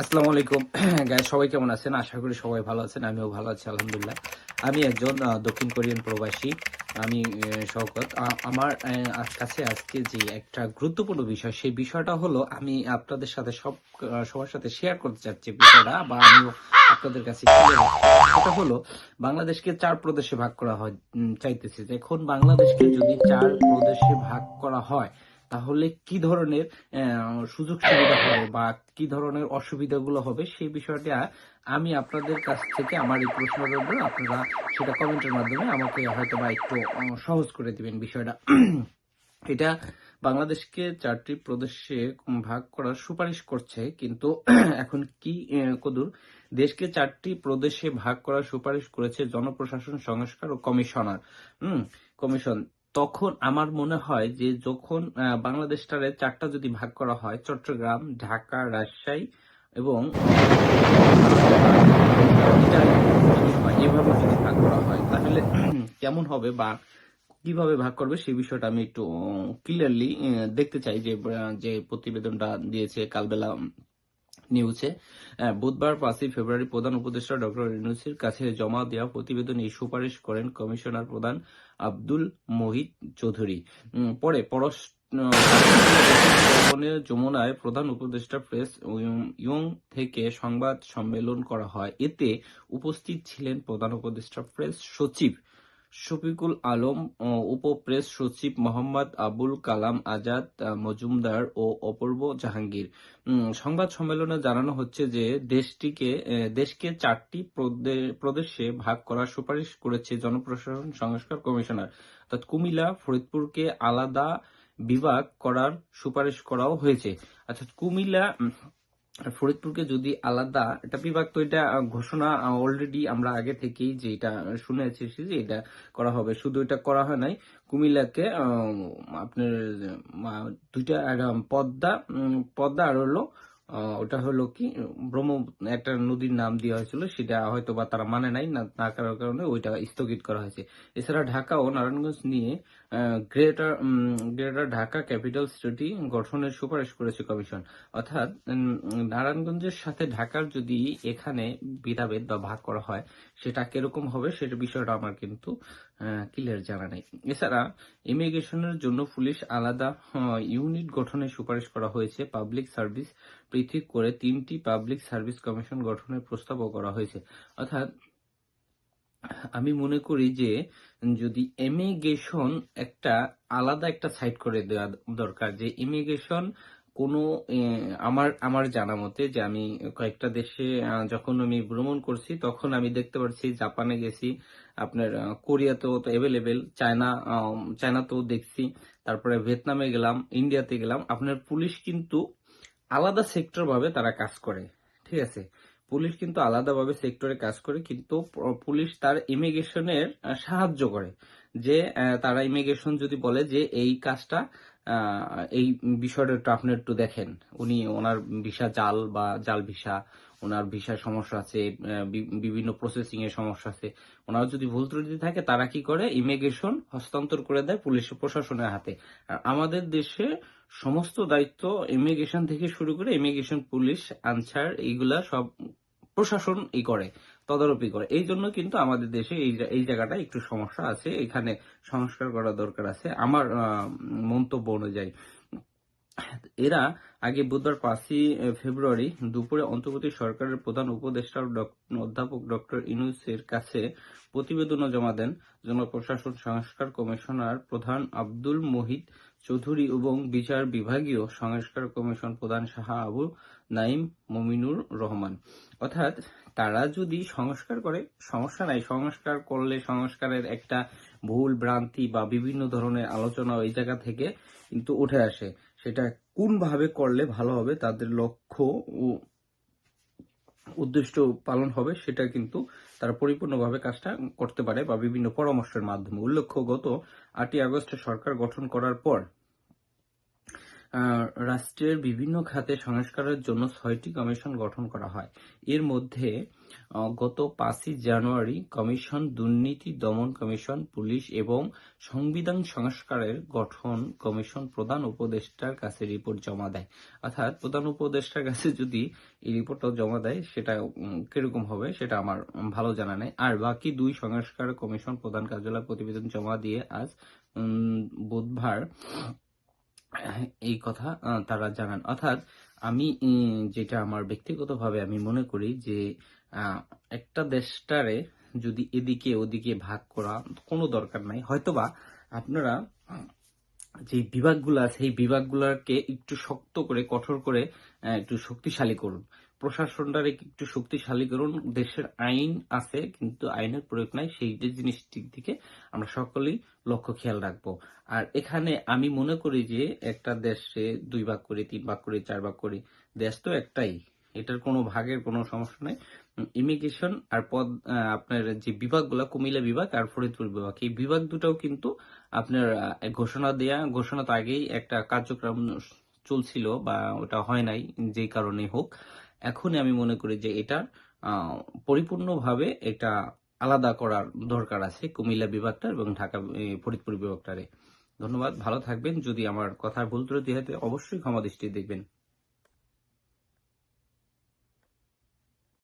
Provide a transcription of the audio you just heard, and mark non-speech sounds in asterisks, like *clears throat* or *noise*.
আসসালামু আলাইকুম। *clears throat* গায়ে সবাই কেমন আছেন? আশা করি সবাই ভালো আছেন, আমিও ভালো আছি, আলহামদুলিল্লাহ। আমি একজন দক্ষিণ কোরিয়ান প্রবাসী। আমি শওকত। আমার কাছে আজকে যে একটা গুরুত্বপূর্ণ বিষয়, সেই বিষয়টা হলো আমি আপনাদের সাথে সব সবার সাথে শেয়ার করতে চাচ্ছি বিষয়টা, বা আমিও আপনাদের কাছে সেটা হলো, বাংলাদেশকে চার প্রদেশে ভাগ করা হয় চাইতেছে। এখন বাংলাদেশকে যদি চার প্রদেশে ভাগ করা হয় তাহলে কি ধরনের সুযোগ সুবিধা হবে বা কি ধরনের অসুবিধাগুলো হবে সেই বিষয়টা আমি আপনাদের কাছ থেকে, আমার এই প্রশ্নটা উপর আপনারা সেটা কমেন্টের মাধ্যমে আমাকে হয়তো বা একটু সহজ করে দিবেন বিষয়টা। *clears throat* এটা বাংলাদেশকে চারটি প্রদেশে ভাগ করার সুপারিশ করছে, কিন্তু *clears throat* এখন কি কদূর? দেশকে চারটি প্রদেশে ভাগ করার সুপারিশ করেছে জনপ্রশাসন, সংস্কার ও কমিশনার। হুম কমিশন। তখন আমার মনে হয় যে যখন বাংলাদেশটারে চারটা যদি ভাগ করা হয়, চট্টগ্রাম, ঢাকা, রাজশাহী এবং এভাবে যদি ভাগ করা হয়, তাহলে কেমন হবে বা কীভাবে ভাগ করবে সেই বিষয়টা আমি একটু ক্লিয়ারলি দেখতে চাই যে যে প্রতিবেদনটা দিয়েছে কালবেলা নিউজে। বুধবার পাঁচই ফেব্রুয়ারি প্রধান উপদেষ্টা ডক্টর ইউনুসের কাছে জমা দেওয়া প্রতিবেদনে এই সুপারিশ করেন কমিশনার প্রধান আব্দুল মোহিত চৌধুরী। পরে পররাষ্ট্র যমুনায় প্রধান উপদেষ্টা প্রেস ইয়ং থেকে সংবাদ সম্মেলন করা হয়। এতে উপস্থিত ছিলেন প্রধান উপদেষ্টা প্রেস সচিব শফিকুল আলম ও উপপ্রেস সচিব মোহাম্মদ আবুল কালাম আজাদ মজুমদার ও অপূর্ব জাহাঙ্গীর। সংবাদ সম্মেলনে জানানো হচ্ছে যে দেশটিকে দেশকে চারটি প্রদে- প্রদেশে ভাগ করার সুপারিশ করেছে জনপ্রশাসন সংস্কার কমিশনার। অর্থাৎ কুমিল্লা, ফরিদপুরকে আলাদা বিভাগ করার সুপারিশ করাও হয়েছে। অর্থাৎ কুমিল্লা ফরিদপুরকে যদি আলাদা, এটা বিভাগ তো এটা ঘোষণা অলরেডি আমরা আগে থেকেই যে এটা শুনে এসেছি যে এটা করা হবে। শুধু এটা করা হয় নাই, কুমিল্লাকে আপনার দুইটা পদ্মা পদ্মা আর হলো ওটা হলো কি, ব্রহ্ম, একটা নদীর নাম দেওয়া হয়েছিল, সেটা হয়তো বা তারা মানে নাই, না না করার কারণে ওইটা স্থগিত করা হয়েছে। এছাড়া ঢাকা ও নারায়ণগঞ্জ নিয়ে greater greater Dhaka capital city গঠনের সুপারিশ করেছে কমিশন। অর্থাৎ নারায়ণগঞ্জের সাথে ঢাকার যদি এখানে ভেদাভেদ বা ভাগ করা হয়, সেটা কীরকম হবে সেটা বিষয়টা আমার কিন্তু ক্লিয়ার জানা নেই। এছাড়া, ইমিগ্রেশনের জন্য পুলিশ আলাদা ইউনিট গঠনের সুপারিশ করা হয়েছে, পাবলিক সার্ভিস পৃথক করে তিনটি পাবলিক সার্ভিস কমিশন গঠনের প্রস্তাবও করা হয়েছে। অর্থাৎ, আমি মনে করি যে যদি ইমিগ্রেশন একটা আলাদা একটা সাইট করে দেওয়া দরকার, যে ইমিগ্রেশন কোনো আমার আমার জানা মতে যে আমি কয়েকটা দেশে যখন আমি ভ্রমণ করছি, তখন আমি দেখতে পাচ্ছি জাপানে গেছি, আপনার কোরিয়াতেও তো অ্যাভেলেবেল চায়না চায়নাতেও দেখছি, তারপরে ভিয়েতনামে গেলাম, ইন্ডিয়াতে গেলাম, আপনার পুলিশ কিন্তু আলাদা সেক্টরভাবে তারা কাজ করে, ঠিক আছে? পুলিশ কিন্তু আলাদাভাবে সেক্টরে কাজ করে, কিন্তু পুলিশ তার ইমিগ্রেশনের সাহায্য করে। যে তারা ইমিগ্রেশন যদি বলে যে, এই কাজটা এই বিষয়টা একটু আপনি একটু দেখেন। উনি ওনার ভিসা জাল বা জাল ভিসা ওনার ভিসার সমস্যা আছে বিভিন্ন প্রসেসিং এর সমস্যা আছে। ওনার যদি ভুল ত্রুটি থাকে, তারা কি করে? ইমিগ্রেশন হস্তান্তর করে দেয় পুলিশ প্রশাসনের হাতে। আর আমাদের দেশে সমস্ত দায়িত্ব ইমিগ্রেশন থেকে শুরু করে ইমিগ্রেশন পুলিশ, আনসার এইগুলা সব প্রশাসন ই করে, তদারকি করে। এই জন্য কিন্তু আমাদের দেশে এই এই জায়গাটা একটু সমস্যা আছে। এখানে সংস্কার করা দরকার আছে। আমার মন্তব্য অনুযায়ী। এরা আগে বুধবার পাঁচই ফেব্রুয়ারি দুপুরে অন্তর্বর্তী সরকারের প্রধান উপদেষ্টা অধ্যাপক ডক্টর ইনুসের কাছে প্রতিবেদনও জমা দেন। জনপ্রশাসন সংস্কার কমিশনার প্রধান আব্দুল মোহিত চৌধুরী এবং বিচার বিভাগীয় সংস্কার কমিশন প্রধান সাহা আবু নাইম মমিনুর রহমান। অর্থাৎ তারা যদি সংস্কার করে, সমস্যা নাই। সংস্কার করলে সংস্কারের একটা ভুল ভ্রান্তি বা বিভিন্ন ধরনের আলোচনা ওই জায়গা থেকে কিন্তু উঠে আসে। সেটা কোনভাবে করলে ভালো হবে, তাদের লক্ষ্য ও উদ্দেশ্য পালন হবে, সেটা কিন্তু তারা পরিপূর্ণভাবে কাজটা করতে পারে বা বিভিন্ন পরামর্শের মাধ্যমে। উল্লেখ্য গত আটই আগস্টে সরকার গঠন করার পর রাষ্ট্রের বিভিন্ন খাতে সংস্কারের জন্য ছয়টি কমিশন গঠন করা হয়। এর মধ্যে গত পাঁচই জানুয়ারি কমিশন দুর্নীতি দমন কমিশন, পুলিশ এবং সংবিধান সংস্কারের গঠন কমিশন প্রধান উপদেষ্টার কাছে রিপোর্ট জমা দেয়। অর্থাৎ প্রধান উপদেষ্টার কাছে যদি এই রিপোর্টটা জমা দেয়, সেটা কীরকম হবে সেটা আমার ভালো জানা নেই। আর বাকি দুই সংস্কার কমিশন প্রধান কার্যালয় প্রতিবেদন জমা দিয়ে আজ বুধবার এই কথা তারা জানান। অর্থাৎ আমি যেটা আমার ব্যক্তিগতভাবে আমি মনে করি যে একটা দেশটারে যদি এদিকে ওদিকে ভাগ করা কোনো দরকার নাই, হয়তোবা আপনারা যে বিভাগগুলো আছে, এই বিভাগগুলোকে একটু শক্ত করে, কঠোর করে একটু শক্তিশালী করুন। প্রশাসনটারে একটু শক্তিশালী করুন। দেশের আইন আছে, কিন্তু আইনের প্রয়োগ নাই। সেই যে জিনিসটির দিকে আমরা সকলেই লক্ষ্য, খেয়াল রাখব। আর এখানে আমি মনে করি যে একটা দেশে দুই ভাগ করে, তিন ভাগ করে, চার ভাগ করে, দেশ তো একটাই। এটার কোনো ভাগের কোনো সমস্যা নাই। ইমিগ্রেশন আর পদ আপনার যে বিভাগগুলো, কুমিল্লা বিভাগ আর ফরিদপুর বিভাগ, এই বিভাগ দুটাও কিন্তু আপনার ঘোষণা দেয়া, ঘোষণা তো আগেই একটা কার্যক্রম চলছিল বা ওটা হয় নাই যে কারণে হোক। এখন আমি মনে করি যে এটা পরিপূর্ণভাবে এটা আলাদা করার দরকার আছে কুমিল্লা বিভাগটার এবং ঢাকা ফরিদপুর বিভাগটারে। ধন্যবাদ, ভালো থাকবেন। যদি আমার কথার ভুল ত্রুটি হয় অবশ্যই ক্ষমা দৃষ্টি দেখবেন।